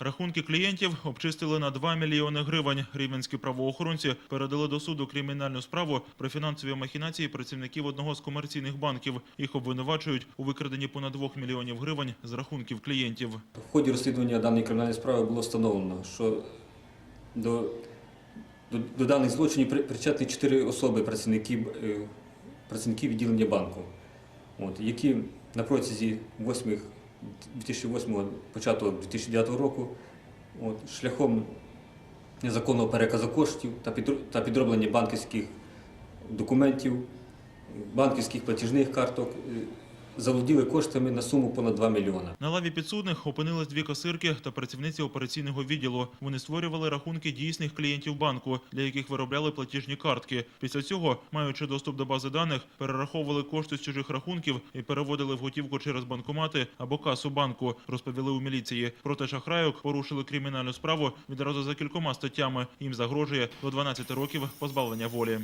Рахунки клієнтів обчистили на 2 мільйони гривень. Рівненські правоохоронці передали до суду кримінальну справу про фінансові махінації працівників одного з комерційних банків. Їх обвинувачують у викраденні понад 2 мільйонів гривень з рахунків клієнтів. В ході розслідування даної кримінальної справи було встановлено, що до, до, до даних злочинів при- причетні чотири особи, працівники, е, працівники відділення банку, от, які на протязі 8, 2008 початку 2009 року от, шляхом незаконного переказу коштів та, підро- підроблення банківських документів, банківських платіжних карток е, заволоділи коштами на суму понад 2 мільйони. На лаві підсудних опинились дві касирки та працівниці операційного відділу. Вони створювали рахунки дійсних клієнтів банку, для яких виробляли платіжні картки. Після цього, маючи доступ до бази даних, перераховували кошти з чужих рахунків і переводили в готівку через банкомати або касу банку, розповіли у міліції. Проти шахрайок порушили кримінальну справу відразу за кількома статтями. Їм загрожує до 12 років позбавлення волі.